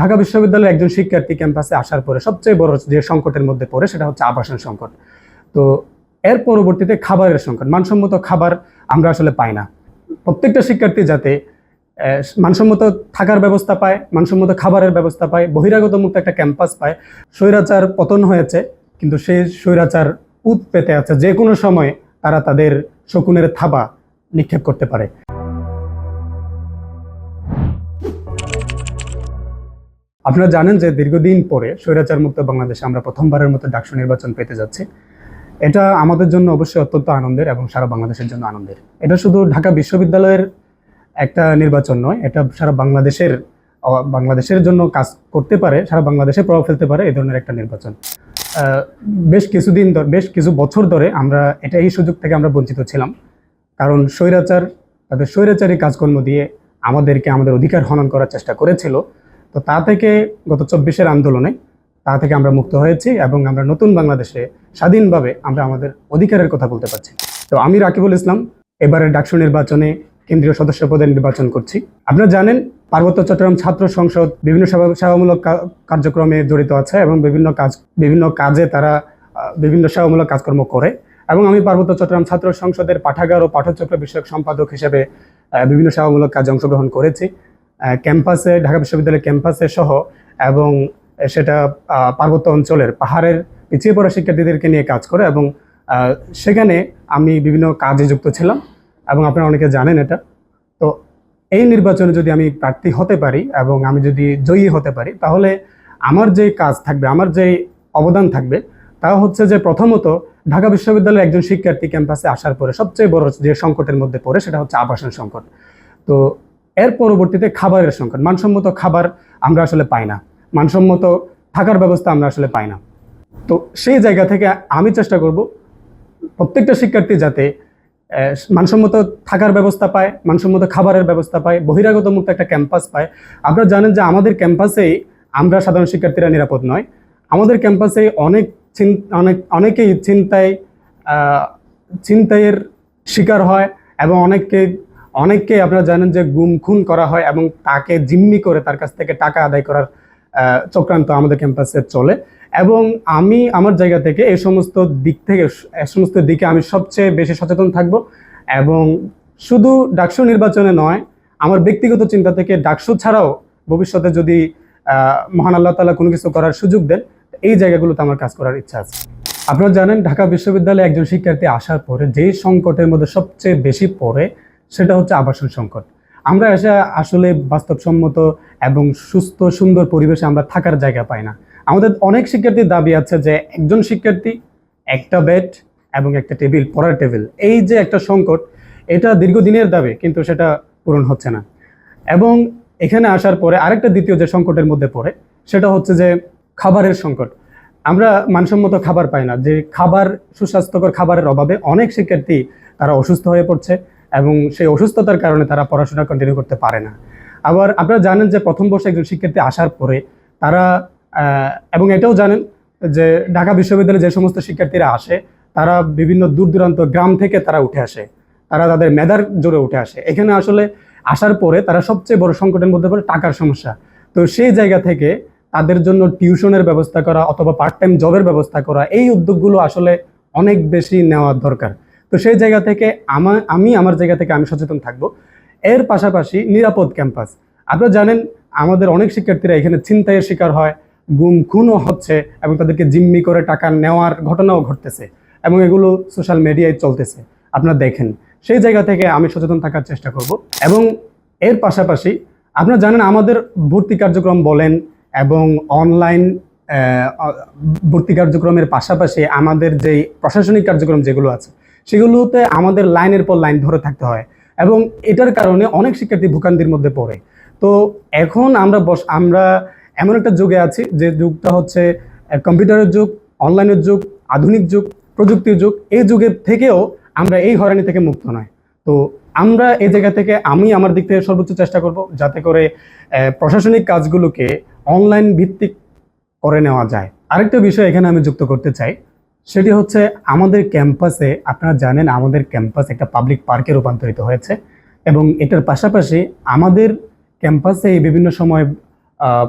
ঢাকা বিশ্ববিদ্যালয়ের একজন শিক্ষার্থী ক্যাম্পাসে আসার পরে সবচেয়ে বড় যে সংকটের মধ্যে পড়ে সেটা হচ্ছে আবাসন সংকট। তো এর পরবর্তীতে খাবারের সংকট। মানসম্মত খাবার আমরা আসলে পাই না। প্রত্যেকটা শিক্ষার্থী যাতে মানসম্মত থাকার ব্যবস্থা পায়, মানসম্মত খাবারের ব্যবস্থা পায়, বহিরাগত মুক্ত একটা ক্যাম্পাস পায়। স্বৈরাচার পতন হয়েছে, কিন্তু সেই স্বৈরাচার উত পেতে আছে যে কোনো সময় তারা তাদের শকুনের থাবা নিক্ষেপ করতে পারে। আপনারা জানেন যে দীর্ঘদিন পরে স্বৈরাচার মুক্ত বাংলাদেশে আমরা প্রথমবারের মতো ডাকসু নির্বাচন পেতে যাচ্ছি। এটা আমাদের জন্য অবশ্যই অত্যন্ত আনন্দের এবং সারা বাংলাদেশের জন্য আনন্দের। এটা শুধু ঢাকা বিশ্ববিদ্যালয়ের একটা নির্বাচন নয়, এটা সারা বাংলাদেশের বাংলাদেশের জন্য কাজ করতে পারে, সারা বাংলাদেশে প্রভাব ফেলতে পারে এই ধরনের একটা নির্বাচন। বেশ কিছুদিন বেশ কিছু বছর ধরে আমরা এটা এই সুযোগ থেকে আমরা বঞ্চিত ছিলাম। কারণ স্বৈরাচার, তাদের স্বৈরাচারী কাজকর্ম দিয়ে আমাদেরকে আমাদের অধিকার হনন করার চেষ্টা করেছিল। তো তা থেকে গত চব্বিশের আন্দোলনে তা থেকে আমরা মুক্ত হয়েছি এবং আমরা নতুন বাংলাদেশে স্বাধীনভাবে আমরা আমাদের অধিকারের কথা বলতে পারছি। তো আমি রাকিবুল ইসলাম এবারে ডাকসু নির্বাচনে কেন্দ্রীয় সদস্য পদে নির্বাচন করছি। আপনারা জানেন, পার্বত্য চট্টগ্রাম ছাত্র সংসদ বিভিন্ন সেবা- সেবামূলক কার্যক্রমে জড়িত আছে এবং বিভিন্ন কাজ, বিভিন্ন কাজে তারা বিভিন্ন সেবামূলক কাজকর্ম করে। এবং আমি পার্বত্য চট্টগ্রাম ছাত্র সংসদের পাঠাগার ও পাঠচক্র বিষয়ক সম্পাদক হিসেবে বিভিন্ন সেবামূলক কাজে অংশগ্রহণ করেছি। ক্যাম্পাসে, ঢাকা বিশ্ববিদ্যালয়ের ক্যাম্পাসে সহ এবং সেটা পার্বত্য অঞ্চলের পাহাড়ের পিছিয়ে পড়া শিক্ষার্থীদেরকে নিয়ে কাজ করে এবং সেখানে আমি বিভিন্ন কাজে যুক্ত ছিলাম এবং আপনারা অনেকে জানেন এটা। তো এই নির্বাচনে যদি আমি প্রার্থী হতে পারি এবং আমি যদি জয়ী হতে পারি, তাহলে আমার যে কাজ থাকবে, আমার যে অবদান থাকবে, তা হচ্ছে যে প্রথমত ঢাকা বিশ্ববিদ্যালয়ের একজন শিক্ষার্থী ক্যাম্পাসে আসার পরে সবচেয়ে বড় যে সংকটের মধ্যে পড়ে সেটা হচ্ছে আবাসন সংকট। তো এর পরবর্তীতে খাবারের সংকট। মানসম্মত খাবার আমরা আসলে পাই না। মানসম্মত থাকার ব্যবস্থা আমরা আসলে পাই না। তো সেই জায়গা থেকে আমি চেষ্টা করব প্রত্যেকটা শিক্ষার্থী যাতে মানসম্মত থাকার ব্যবস্থা পায়, মানসম্মত খাবারের ব্যবস্থা পায়, বহিরাগত মুক্ত একটা ক্যাম্পাস পায়। আপনারা জানেন যে আমাদের ক্যাম্পাসেই আমরা সাধারণ শিক্ষার্থীরা নিরাপদ নয়। আমাদের ক্যাম্পাসে অনেক অনেক, অনেকেই চিন্তায় চিন্তায়ের শিকার হয় এবং অনেককে অনেককে আপনারা জানেন যে গুম, খুন করা হয় এবং তাকে জিম্মি করে তার কাছ থেকে টাকা আদায় করার চক্রান্ত আমাদের ক্যাম্পাসে চলে। এবং আমি আমার জায়গা থেকে এই সমস্ত দিক থেকে, এ সমস্ত দিকে আমি সবচেয়ে বেশি সচেতন থাকব। এবং শুধু ডাকসু নির্বাচনে নয়, আমার ব্যক্তিগত চিন্তা থেকে ডাকসু ছাড়াও ভবিষ্যতে যদি মহান আল্লাহ তালা কোনো কিছু করার সুযোগ দেন, এই জায়গাগুলোতে আমার কাজ করার ইচ্ছা আছে। আপনারা জানেন, ঢাকা বিশ্ববিদ্যালয়ে একজন শিক্ষার্থী আসার পরে যেই সংকটের মধ্যে সবচেয়ে বেশি পড়ে সেটা হচ্ছে আবাসন সংকট। আমরা এসে আসলে বাস্তবসম্মত এবং সুস্থ, সুন্দর পরিবেশে আমরা থাকার জায়গা পাই না। আমাদের অনেক শিক্ষার্থীর দাবি আছে যে একজন শিক্ষার্থী, একটা বেড এবং একটা টেবিল, পড়ার টেবিল, এই যে একটা সংকট, এটা দীর্ঘদিনের দাবি, কিন্তু সেটা পূরণ হচ্ছে না। এবং এখানে আসার পরে আরেকটা দ্বিতীয় যে সংকটের মধ্যে পড়ে, সেটা হচ্ছে যে খাবারের সংকট। আমরা মানসম্মত খাবার পাই না। যে খাবার, সুস্বাস্থ্যকর খাবারের অভাবে অনেক শিক্ষার্থী তারা অসুস্থ হয়ে পড়ছে। এবং সেই অসুস্থতার কারণে তারা পড়াশোনা কন্টিনিউ করতে পারে না। আবার আপনারা জানেন যে প্রথম বর্ষে একজন শিক্ষার্থী আসার পরে তারা এবং এটাও জানেন যে ঢাকা বিশ্ববিদ্যালয়ে যে সমস্ত শিক্ষার্থীরা আসে, তারা বিভিন্ন দূর দূরান্ত গ্রাম থেকে তারা উঠে আসে। তারা তাদের মেধার জোরে উঠে আসে। এখানে আসলে আসার পরে তারা সবচেয়ে বড় সংকটের মধ্যে পড়ে টাকার সমস্যা। তো সেই জায়গা থেকে তাদের জন্য টিউশনের ব্যবস্থা করা অথবা পার্ট টাইম জবের ব্যবস্থা করা, এই উদ্যোগগুলো আসলে অনেক বেশি নেওয়ার দরকার। তো সেই জায়গা থেকে আমার আমি আমার জায়গা থেকে আমি সচেতন থাকব। এর পাশাপাশি নিরাপদ ক্যাম্পাস। আপনারা জানেন, আমাদের অনেক শিক্ষার্থীরা এখানে ছিনতাইয়ের শিকার হয়, গুম খুনও হচ্ছে এবং তাদেরকে জিম্মি করে টাকা নেওয়ার ঘটনাও ঘটতেছে এবং এগুলো সোশ্যাল মিডিয়ায় চলতেছে। আপনারা দেখেন, সেই জায়গা থেকে আমি সচেতন থাকার চেষ্টা করব এবং এর পাশাপাশি আপনারা জানেন, আমাদের ভর্তি কার্যক্রম বলেন এবং অনলাইন ভর্তি কার্যক্রমের পাশাপাশি আমাদের যেই প্রশাসনিক কার্যক্রম যেগুলো আছে সেগুলোতে আমাদের লাইনের পর লাইন ধরে থাকতে হয় এবং এটার কারণে অনেক শিক্ষার্থী ভোগান্তির মধ্যে পড়ে। তো এখন আমরা বস আমরা এমন একটা যুগে আছি যে যুগটা হচ্ছে কম্পিউটারের যুগ, অনলাইনের যুগ, আধুনিক যুগ, প্রযুক্তির যুগ। এই যুগের থেকেও আমরা এই হয়রানি থেকে মুক্ত নয়। তো আমরা এই জায়গা থেকে আমি আমার দিক থেকে সর্বোচ্চ চেষ্টা করব যাতে করে প্রশাসনিক কাজগুলোকে অনলাইন ভিত্তিক করে নেওয়া যায়। আরেকটা বিষয় এখানে আমি যুক্ত করতে চাই। সেটি হচ্ছে আমাদের ক্যাম্পাসে, আপনারা জানেন আমাদের ক্যাম্পাস একটা পাবলিক পার্কে রূপান্তরিত হয়েছে এবং এটার পাশাপাশি আমাদের ক্যাম্পাসে বিভিন্ন সময়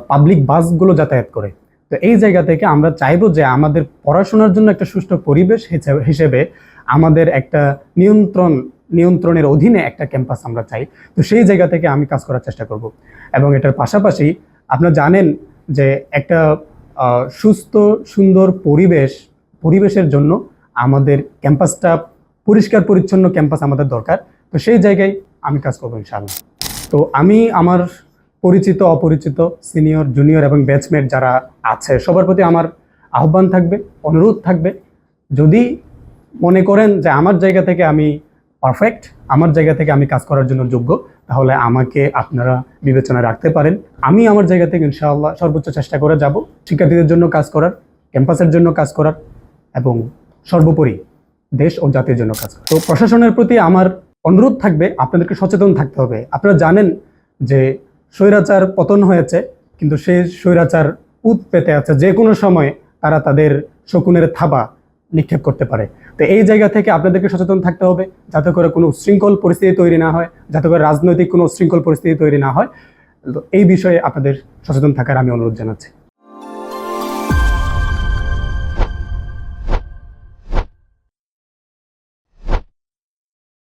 পাবলিক বাসগুলো যাতায়াত করে। তো এই জায়গা থেকে আমরা চাইব যে আমাদের পড়াশোনার জন্য একটা সুষ্ঠু পরিবেশ হিসেবে- আমাদের একটা নিয়ন্ত্রণ, নিয়ন্ত্রণের অধীনে একটা ক্যাম্পাস আমরা চাই। তো সেই জায়গা থেকে আমি কাজ করার চেষ্টা করব। এবং এটার পাশাপাশি আপনারা জানেন যে একটা সুস্থ, সুন্দর পরিবেশ পরিবেশের জন্য আমাদের ক্যাম্পাসটা পরিষ্কার পরিচ্ছন্ন ক্যাম্পাস আমাদের দরকার। তো সেই জায়গায় আমি কাজ করব ইনশাআল্লাহ। তো আমি আমার পরিচিত, অপরিচিত, সিনিয়র, জুনিয়র এবং ব্যাচমেট যারা আছে, সবার প্রতি আমার আহ্বান থাকবে, অনুরোধ থাকবে। যদি মনে করেন যে আমার জায়গা থেকে আমি পারফেক্ট, আমার জায়গা থেকে আমি কাজ করার জন্য যোগ্য, তাহলে আমাকে আপনারা বিবেচনায় রাখতে পারেন। আমি আমার জায়গা থেকে ইনশাআল্লাহ সর্বোচ্চ চেষ্টা করে যাব। শিক্ষার্থীদের জন্য কাজ করার, ক্যাম্পাসের জন্য কাজ করার এবং সর্বোপরি দেশ ও জাতির জন্য কাজ করার তো প্রশাসনের প্রতি আমার অনুরোধ থাকবে, আপনাদেরকে সচেতন থাকতে হবে। আপনারা জানেন যে স্বৈরাচার পতন হয়েছে, কিন্তু সেই স্বৈরাচার উত পেতে আছে যে কোনো সময় তারা তাদের শকুনের থাবা নিক্ষেপ করতে পারে। তো এই জায়গা থেকে আপনাদেরকে সচেতন থাকতে হবে, যাতে করে কোনো উশৃঙ্খল পরিস্থিতি তৈরি না হয়, যাতে করে রাজনৈতিক কোনো উশৃঙ্খল পরিস্থিতি তৈরি না হয়। তো এই বিষয়ে আপনাদের সচেতন থাকার আমি অনুরোধ জানাচ্ছি।